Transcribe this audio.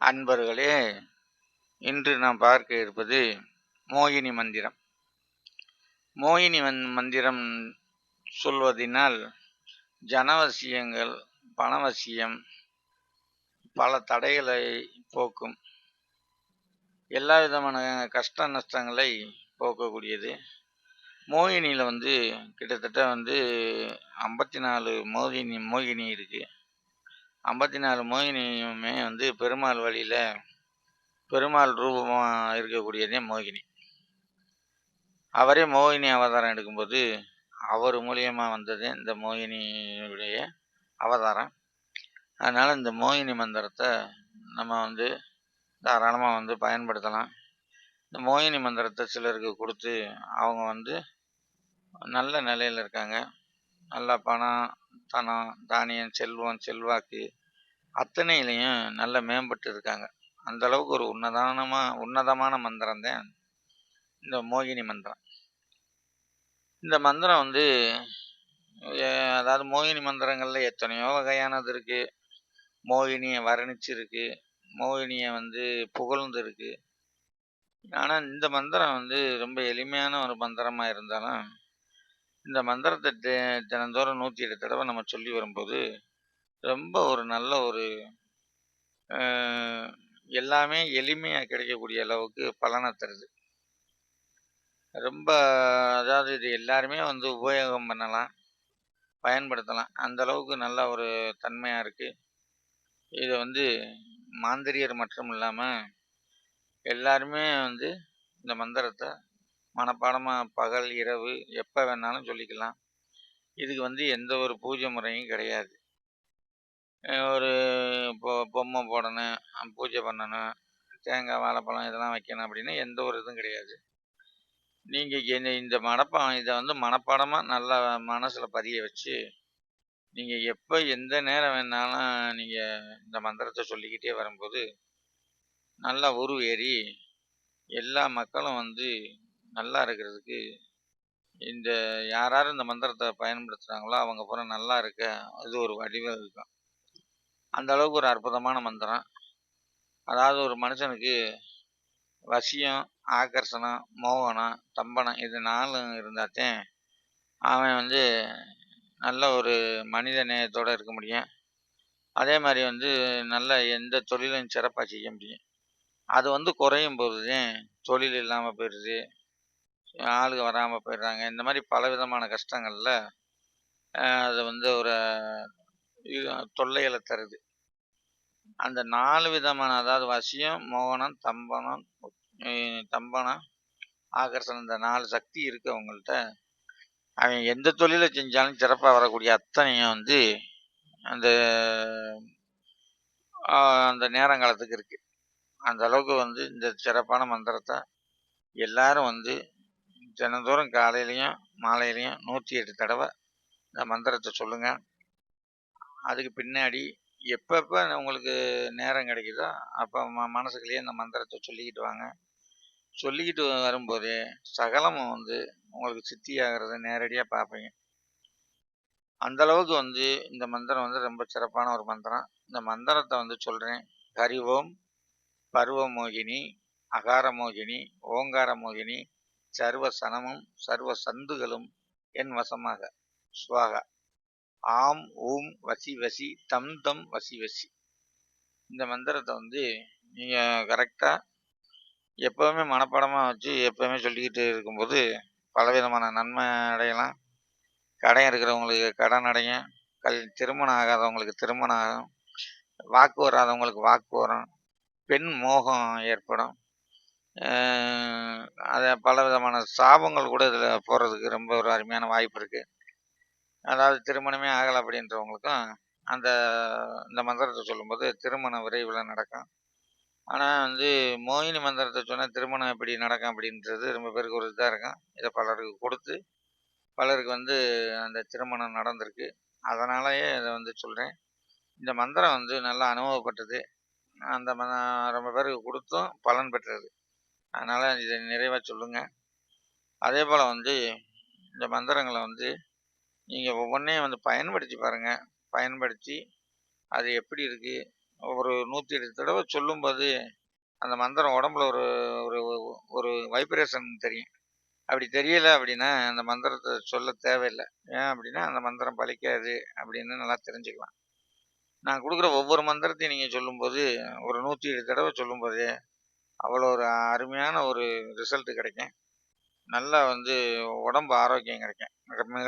அன்பர்களே இன்று நாம் பார்க்க இருப்பது மோகினி மந்திரம். மோகினி மந் மந்திரம் சொல்வதினால் ஜனவசியங்கள் பணவசியம் பல தடைகளை போக்கும். எல்லா விதமான கஷ்ட நஷ்டங்களை போக்கக்கூடியது. மோகினியில் வந்து கிட்டத்தட்ட வந்து ஐம்பத்தி நாலு மோகினி மோகினி இருக்குது ஐம்பத்தி நாலு மோகினியுமே வந்து பெருமாள் வழியில் பெருமாள் ரூபமாக இருக்கக்கூடியதே மோகினி. அவரே மோகினி அவதாரம் எடுக்கும்போது அவர் மூலியமாக வந்தது இந்த மோகினியுடைய அவதாரம். அதனால் இந்த மோகினி மந்திரத்தை நம்ம வந்து தாராளமாக வந்து பயன்படுத்தலாம். இந்த மோகினி மந்திரத்தை சிலருக்கு கொடுத்து அவங்க வந்து நல்ல நிலையில் இருக்காங்க. நல்ல பணம் தனம் தானியம் செல்வம் செல்வாக்கு அத்தனையிலையும் நல்ல மேம்பட்டு இருக்காங்க. அந்த அளவுக்கு ஒரு உன்னதானமாக உன்னதமான மந்திரம் தான் இந்த மோகினி மந்திரம். இந்த மந்திரம் வந்து அதாவது மோகினி மந்திரங்களில் எத்தனையோ வகையானது இருக்குது மோகினியை வர்ணிச்சிருக்கு மோகினியை வந்து புகழ்ந்து இருக்குது ஆனால் இந்த மந்திரம் வந்து ரொம்ப எளிமையான ஒரு மந்திரமாக இருந்தாலும் இந்த மந்திரத்தை தி- தினந்தோறும் நூற்றி எட்டு தடவை நம்ம சொல்லி வரும்போது ரொம்ப ஒரு நல்ல ஒரு எல்லாமே எளிமையாக கிடைக்கக்கூடிய அளவுக்கு பலனை தருது. ரொம்ப அதாவது இது எல்லாருமே வந்து உபயோகம் பண்ணலாம் பயன்படுத்தலாம். அந்த அளவுக்கு நல்ல ஒரு தன்மையாக இருக்குது இதை வந்து மாந்திரியர் மட்டும் இல்லாமல் எல்லாருமே வந்து இந்த மந்திரத்தை மனப்பாடமாக பகல் இரவு எப்போ வேணாலும் சொல்லிக்கலாம். இதுக்கு வந்து எந்த ஒரு பூஜை முறையும் கிடையாது. ஒரு இப்போ பொம்மை போடணும் பூஜை பண்ணணும் தேங்காய் வாழைப்பழம் இதெல்லாம் வைக்கணும் அப்படின்னு எந்த ஒரு இதுவும் கிடையாது. நீங்கள் இந்த இந்த மனப்பாடம் இதை வந்து மனப்பாடமாக நல்லா மனசில் பதிய வச்சு நீங்கள் எப்போ எந்த நேரம் வேணாலும் நீங்கள் இந்த மந்திரத்தை சொல்லிக்கிட்டே வரும்போது நல்லா உருவேறி எல்லா மக்களும் வந்து நல்லா இருக்கிறதுக்கு இந்த யார் இந்த மந்திரத்தை பயன்படுத்துகிறாங்களோ அவங்க பூரா நல்லா இருக்க அது ஒரு வடிவகுக்கும் அந்த அளவுக்கு ஒரு அற்புதமான மந்திரம். அதாவது ஒரு மனுஷனுக்கு வசியம் ஆகர்ஷணம் மோகனம் தம்பனம் இது நாலும் இருந்தாத்தே அவன் வந்து நல்ல ஒரு மனித நேயத்தோடு இருக்க முடியும். அதே மாதிரி வந்து நல்ல எந்த தொழிலும் சிறப்பாக செய்ய முடியும். அது வந்து குறையும் போது தொழில் இல்லாமல் போயிடுது. ஆளுங்க வராமல் போயிடுறாங்க. இந்த மாதிரி பல விதமான கஷ்டங்களில் அது வந்து ஒரு தொல்லைகளை தருது. அந்த நாலு விதமான அதாவது வசியம் மோகனம் தம்பனம் தம்பனம் ஆகர்ஷன் இந்த நாலு சக்தி இருக்கு அவங்கள்ட்ட. அவன் எந்த தொழிலை செஞ்சாலும் சிறப்பாக வரக்கூடிய அத்தனையும் வந்து அந்த அந்த நேரங்காலத்துக்கு இருக்கு. அந்த அளவுக்கு வந்து இந்த சிறப்பான மந்திரத்தை எல்லாரும் வந்து தினந்தோறும் காலையிலையும் மாலையிலையும் நூற்றி எட்டு தடவை இந்த மந்திரத்தை சொல்லுங்கள் அதுக்கு பின்னாடி எப்பப்போ உங்களுக்கு நேரம் கிடைக்குதோ அப்போ ம மனசுக்குள்ளேயே இந்த மந்திரத்தை சொல்லிக்கிட்டு வாங்க. சொல்லிக்கிட்டு வரும்போதே சகலமும் வந்து உங்களுக்கு சித்தி ஆகிறத நேரடியாக பார்ப்பீங்க. அந்த அளவுக்கு வந்து இந்த மந்திரம் வந்து ரொம்ப சிறப்பான ஒரு மந்திரம். இந்த மந்திரத்தை வந்து சொல்கிறேன் ஹரி ஓம் பருவ மோகினி அகார மோகினி ஓங்கார மோகினி சர்வ சனமும் சர்வ சந்துகளும் என் வசமாக. சுவாகா. ஆம் ஊம் வசி வசி தம் தம் வசி வசி. இந்த மந்திரத்தை வந்து நீங்கள் கரெக்டாக எப்போவுமே மனப்பாடமாக வச்சு எப்போவுமே சொல்லிக்கிட்டு இருக்கும்போது பலவிதமான நன்மை அடையலாம். கடன் இருக்கிறவங்களுக்கு கடன் அடையும். கல் திருமணம் ஆகாதவங்களுக்கு திருமணம் ஆகும். வாக்கு வராதவங்களுக்கு வாக்கு வரும். பெண் மோகம் ஏற்படும். அதை பல விதமான சாபங்கள் கூட இதில் போகிறதுக்கு ரொம்ப ஒரு அருமையான வாய்ப்பு இருக்குது அதாவது திருமணமே ஆகலை அப்படின்றவங்களுக்கும் அந்த இந்த மந்திரத்தை சொல்லும்போது திருமணம் விரைவில் நடக்கும். ஆனால் வந்து மோகினி மந்திரத்தை சொன்னால் திருமணம் எப்படி நடக்கும் அப்படின்றது ரொம்ப பேருக்கு ஒரு இதாக இருக்கும். இதை பலருக்கு கொடுத்து பலருக்கு வந்து அந்த திருமணம் நடந்திருக்கு. அதனாலயே இதை வந்து சொல்கிறேன் இந்த மந்திரம் வந்து நல்லா அனுபவப்பட்டது. அந்த ம ரொம்ப பேருக்கு கொடுத்தும் பலன் பெற்றது. அதனால் இதை நிறைவாக சொல்லுங்கள் அதே போல் வந்து இந்த மந்திரங்களை வந்து நீங்கள் ஒவ்வொன்றையும் வந்து பயன்படுத்தி பாருங்கள் பயன்படுத்தி அது எப்படி இருக்குது ஒரு நூற்றி எட்டு தடவை சொல்லும்போது அந்த மந்திரம் உடம்புல ஒரு ஒரு ஒரு வைப்ரேஷன் தெரியும். அப்படி தெரியலை அப்படின்னா அந்த மந்திரத்தை சொல்ல தேவையில்லை. ஏன் அப்படின்னா அந்த மந்திரம் பலிக்காது அப்படின்னு நல்லா தெரிஞ்சுக்கலாம். நான் கொடுக்குற ஒவ்வொரு மந்திரத்தையும் நீங்கள் சொல்லும்போது ஒரு நூற்றி ஏழு தடவை சொல்லும்போது அவ்வளோ ஒரு அருமையான ஒரு ரிசல்ட்டு கிடைக்கும். நல்லா வந்து உடம்பு ஆரோக்கியம் கிடைக்கும். மிக மிகவும்